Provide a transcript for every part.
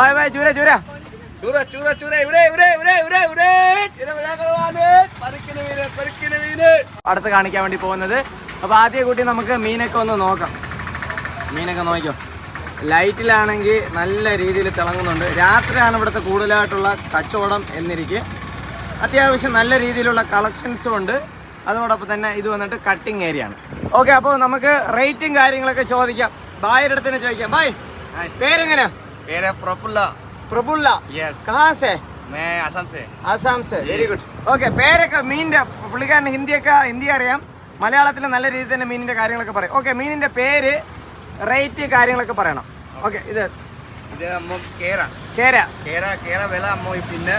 Bye bye ചൂര ചൂര. ചൂര ചൂര ചൂര ഇവിടെ ഇവിടെ ഇവിടെ ഇവിടെ ഇവിടെ ഇത് വില കുറവാണ് പറിക്കുന്ന മീന് പറിക്കുന്ന മീന്. അടുത്ത് കാണിക്കാൻ വേണ്ടി പോകുന്നത്. അപ്പോൾ ആദ്യം കൂട്ടി നമുക്ക് മീനൊക്കെ ഒന്ന് നോക്കാം. മീനൊക്കെ നോക്കിക്കോ. ലൈറ്റിലാണെങ്കിൽ നല്ല രീതിയിൽ തിളങ്ങുന്നുണ്ട്. രാത്രിയാണ് ഇവിടുത്തെ കൂടുതലായിട്ടുള്ള കച്ചവടം എന്നിരിക്കെ. അത്യാവശ്യം നല്ല രീതിയിലുള്ള കളക്ഷൻസും ഉണ്ട്. അതോടൊപ്പം തന്നെ ഇത് വന്നിട്ട് കട്ടിങ് ഏരിയ ആണ്. ഓക്കെ അപ്പോൾ നമുക്ക് റേറ്റും കാര്യങ്ങളൊക്കെ ചോദിക്കാം. ബായരുടെ അടുത്ത് തന്നെ ചോദിക്കാം. ബായ് പേരെങ്ങനെയാ? പേര് प्रफुल्ला। പ്രഫുല്ല. യെസ് കഹാസേ मैं असम से। ആസാം സെ വെരി ഗുഡ് ഓക്കെ പേരൊക്കെ മീനിന്റെ പുള്ളിക്കാരന് ഹിന്ദിയൊക്കെ ഹിന്ദി അറിയാം. മലയാളത്തിൽ നല്ല രീതിയിൽ തന്നെ മീനിന്റെ കാര്യങ്ങളൊക്കെ പറയും. ഓക്കെ മീനിന്റെ പേര് റേറ്റ് കാര്യങ്ങളൊക്കെ പറയണം. ഓക്കെ ഇത് ഇത് അമ്മ കേര. കേര. കേര കേര വില അമ്മ പിന്നെ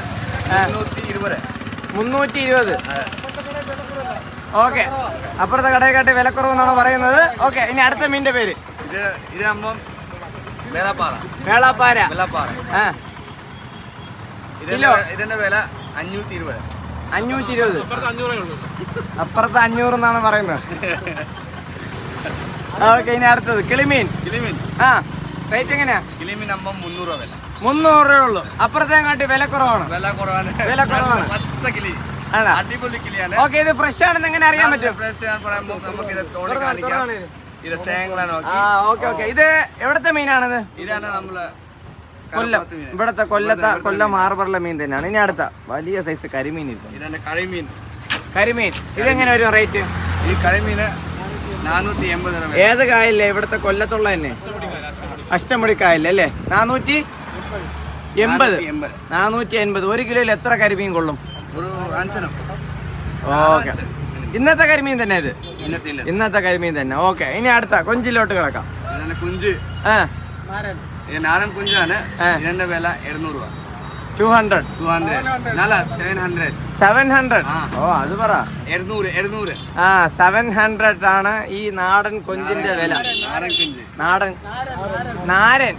മുന്നൂറ്റി ഇരുപത് മുന്നൂറ്റി ഇരുപത് ഓക്കെ അപ്പുറത്തെ കടയെക്കാട്ടി വിലക്കുറവെന്നാണ് പറയുന്നത്? ഓക്കെ ഇനി അടുത്ത മീനിന്റെ പേര്. ഇത് ഇത് അമ്മ വേളപ്പാറ വേളാപ്പാര വെള്ളപ്പാറ ആ. ഇതിന്റെ കിലോ? ഇതിന്റെ വില അഞ്ഞൂറ്റി ഇരുപത് അഞ്ഞൂറ്റി ഇരുപത് അപ്പുറത്ത് അഞ്ഞൂറ് എന്നാണ് പറയുന്നത്. ഓക്കെ ഇനി അടുത്തത്. കിളിമീൻ. കിളിമീൻ. ആ. റേറ്റ് എങ്ങനെയാ? കിളിമീൻ അമ്പം മുന്നൂറ് രൂപ വില. മുന്നൂറ് രൂപ ഉള്ളൂ. അപ്പുറത്തെ വില കുറവാണ്. വില കുറവാണ്. വില കുറവാണ്. കിളി. അടിപൊളി കിളിയാണ്. ഓക്കെ ഇത് ഫ്രഷ് ആണെന്ന് എങ്ങനെ അറിയാൻ പറ്റും? ഫ്രഷ് നമുക്ക് തോണി കാണിക്കാം. ഇത് സേങ്ങള ആ നോക്കി ഓക്കെ ഓക്കെ. ഇത് എവിടത്തെ മീനാണിത്? ഇതാണ് നമ്മൾ കൊല്ലം. ഇവിടത്തെ കൊല്ലത്ത കൊല്ലം ഹാർബറിലെ മീൻ തന്നെയാണ്. ഇനി അടുത്ത വലിയ സൈസ് കരിമീൻ ഇരിക്കും ഇതാണ് കരിമീൻ. കരിമീൻ. ഇതെങ്ങനെ വരും റേറ്റ് ഈ കരിമീന് നാനൂറ്റി എൺപത് രൂപ ഏത് കായല്ലേ ഇവിടത്തെ കൊല്ലത്തുള്ള തന്നെ. അഷ്ടമുടി കായല്ലേ അല്ലേ? നാനൂറ്റി എൺപത്. നാനൂറ്റി എൺപത് നാനൂറ്റി എൺപത് ഒരു കിലോയിൽ എത്ര കരിമീൻ കൊള്ളും? ഒരു അഞ്ചനം ഓക്കെ. ഇന്നത്തെ കരിമീൻ തന്നെ ഇത്? ഇന്നത്തെ കരിമീൻ തന്നെ. ഓക്കെ ഇനി അടുത്ത കൊഞ്ചിലോട്ട് കിടക്കാം. കുഞ്ച്. നാടൻ കുഞ്ചാണ്. ആ. ഇതിന്റെ വില എഴുന്നൂറ് രൂപ. Two hundred two hundred seven hundred. ഓ അത് പറ. എഴുന്നൂറ് എഴുന്നൂറ്. ആ സെവൻ ഹൺഡ്രഡ് ആണ് ഈ നാടൻ കൊഞ്ചിന്റെ വില. നാടൻ നാരൻ.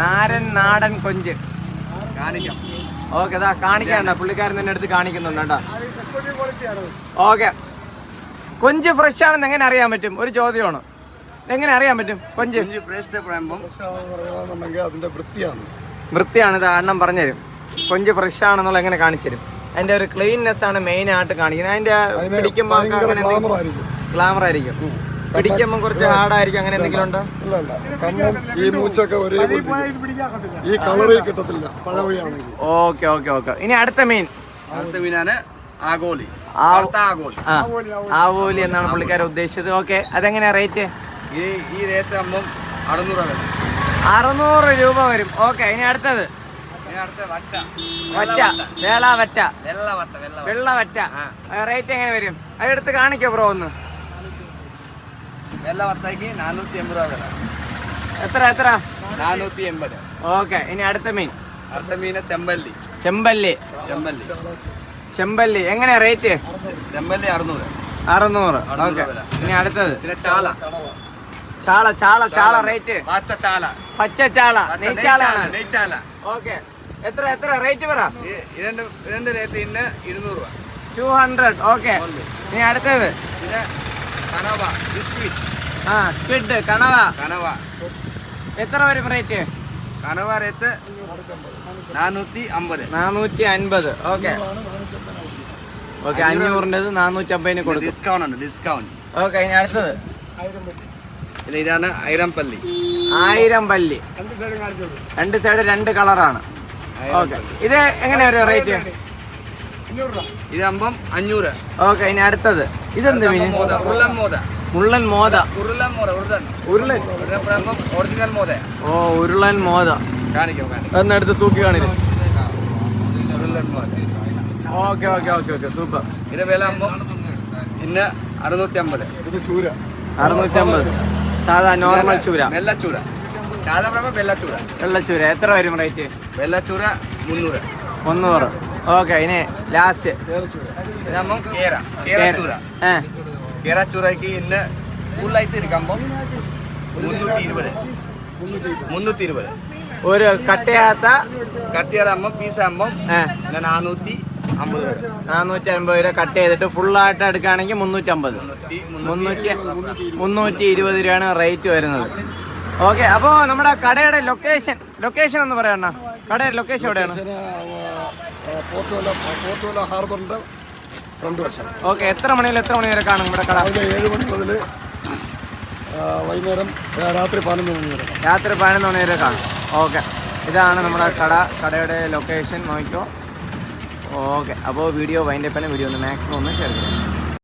നാരൻ നാടൻ കൊഞ്ച്. കാണിക്കാം. ഓക്കെ കാണിക്കണ്ട പുള്ളിക്കാരൻ തന്നെ എടുത്ത് കാണിക്കുന്നുണ്ട് കേട്ടോ. ഓക്കെ. കൊഞ്ച് ഫ്രഷ് ആണെന്ന് എങ്ങനെ അറിയാൻ പറ്റും? ഒരു ചോദ്യമാണ്. എങ്ങനെ അറിയാൻ പറ്റും? കൊഞ്ച്. അതിന്റെ വൃത്തിയാണ്. വൃത്തിയാണ് ഇത് അണ്ണം പറഞ്ഞുതരും. കൊഞ്ച് ഫ്രഷ് ആണെന്നുള്ള എങ്ങനെ കാണിച്ചു തരും അതിന്റെ ഒരു ക്ലീൻനെസ് ആണ് മെയിൻ ആയിട്ട് കാണിക്കുന്നത്. അതിന്റെ അതിന് പിടിക്കുമ്പോൾ ഗ്ലാമർ ആയിരിക്കും. പിടിക്കുമ്പോൾ കുറച്ച് ഹാർഡായിരിക്കും അങ്ങനെ എന്തെങ്കിലും ഉണ്ടോ? ഇല്ല ഇല്ല. കണ്ണും ഈ മൂച്ചൊക്കെ ഒരേ ഈ കളറിൽ കിട്ടത്തില്ല. പഴവയാണെങ്കിൽ ഓക്കെ ഓക്കെ ഓക്കെ. ഇനി അടുത്ത മീൻ. അടുത്ത മീനാണ് ആഗോലി ആവോലി എന്നാണ് പുള്ളിക്കാരെ ഉദ്ദേശിച്ചത്. ഓക്കെ അതെങ്ങനെയാ റേറ്റ്? ഈ റേറ്റ് ആകുമ്പം അറുന്നൂറ് രൂപ വില അറുന്നൂറ് രൂപ വരും. ഓക്കെ ഇനി അടുത്തത്. വറ്റ റേറ്റ് എങ്ങനെ വരും? അതെടുത്ത് കാണിക്കോ ബ്രോ ഒന്ന്. നാനൂറ്റി എൺപത് രൂപ എത്ര എത്ര? നാനൂറ്റി എൺപത് ഓക്കെ ഇനി അടുത്ത മീൻ. അടുത്ത മീൻ ചെമ്പല്ലി. ചെമ്പല്ലി. ചെമ്പല്ലി. ചെമ്പല്ലി. എങ്ങനെയാ റേറ്റ് ചെമ്പല്ലി അറുന്നൂറ്. അറുന്നൂറ്. ഓക്കെ. ഇനി അടുത്തത്. ചാല ചാള. ചാള ചാള റേറ്റ് പച്ച ചാല പച്ച ചാള. നെയ്ച്ചാള നെയ്ച്ചാല ഓക്കെ. എത്ര എത്ര? റേറ്റ് പറ. ഇതിന്റെ ഇതിന്റെ റേറ്റ് ഇന്ന് ഇരുന്നൂറ് രൂപ. Two hundred okay. ഇനി അടുത്തത്. പിന്നെ കനവ. ബിസ്ക്വിറ്റ് ആ സ്ക്വിഡ് കണവ കനവ. എത്ര വരും റേറ്റ് റേറ്റ് നാനൂറ്റി അമ്പത്. നാനൂറ്റി അൻപത്. ഓക്കെ. ഓക്കെ അഞ്ഞൂറിന്റെത് നാനൂറ്റി അമ്പതിന് കൊടുക്കും. ഡിസ്കൗണ്ട് ഉണ്ട് ഡിസ്കൗണ്ട് ഓക്കെ ഇനി അടുത്തത്. പിന്നെ ഇതാണ് പല്ലി. ആയിരം പല്ലി. രണ്ട് സൈഡ് രണ്ട് കളറാണ്. ഓക്കെ. ഇത് എങ്ങനെയാ ഒരു റേറ്റ് ഇതാകുമ്പം അഞ്ഞൂറ്. ഓക്കെ ഇനി അടുത്തത്. ഇതെന്ത് മീൻ? മോത മുള്ളൻ മോദ. ഉരുളൻ മോദ ഉരുളൻ. ഉരുളൻ? ഒറിജിനൽ മോദ. ഓ ഉരുളൻ മോദ. കാണിക്കാം കാണിക്കാം. ഒന്ന് എടുത്ത് തൂക്കി കാണില്ല okay okay okay okay super. ഇതിന്റെ വില ഇന്ന് അറുന്നൂറ്റി അമ്പത് ഇത് ചൂര. അറുന്നൂറ്റമ്പത്. സാധാ നോർമൽ ചൂര. വെള്ളച്ചൂര. സാധാ പറയുമ്പോൾ വെള്ളച്ചൂര. വെള്ളച്ചൂര. എത്ര വരും റേറ്റ് വെള്ളച്ചൂര മുന്നൂറ്. മുന്നൂറ്. ഓക്കെ ഇനി ലാസ്റ്റ് കേര. ചൂര ഏ. കേരച്ചൂരയ്ക്ക് ഇന്ന് കൂടുതലായിട്ട് ഇരിക്കുമ്പം മുന്നൂറ്റി ഇരുപത് മുന്നൂറ്റി ഇരുപത് ഒരു കട്ടയാത്ത കത്തിയാറാകുമ്പം പീസാകുമ്പം നാനൂറ്റി അമ്പത് രൂപ. നാനൂറ്റി അമ്പത് രൂപ കട്ട് ചെയ്തിട്ട് ഫുള്ളായിട്ട് എടുക്കുകയാണെങ്കിൽ മുന്നൂറ്റി അമ്പത് മുന്നൂറ്റി മുന്നൂറ്റി ഇരുപത് രൂപയാണ് റേറ്റ് വരുന്നത്. ഓക്കെ അപ്പോൾ നമ്മുടെ കടയുടെ ലൊക്കേഷൻ ലൊക്കേഷൻ ഒന്ന് പറയണ കടയുടെ ലൊക്കേഷൻ എവിടെയാണ്? പോർട്ടുവല ഫ്രണ്ട് വശം ഓക്കെ എത്ര മണിയിൽ എത്ര മണി വരെ കാണും ഇവിടെ കട? രാവിലെ ഏഴ് മണി മുതൽ വൈകുന്നേരം രാത്രി പതിനൊന്ന് മണി വരെ രാത്രി പതിനൊന്ന് മണി വരെ കാണും. ഓക്കെ. ഇതാണ് നമ്മുടെ കട കടയുടെ ലൊക്കേഷൻ നോക്കിക്കോ. ഓക്കെ അപ്പോൾ വീഡിയോ വൈൻഡപ്പിന് വീഡിയോ ഒന്ന് മാക്സിമം ഒന്ന് ഷെയർ ചെയ്യാം.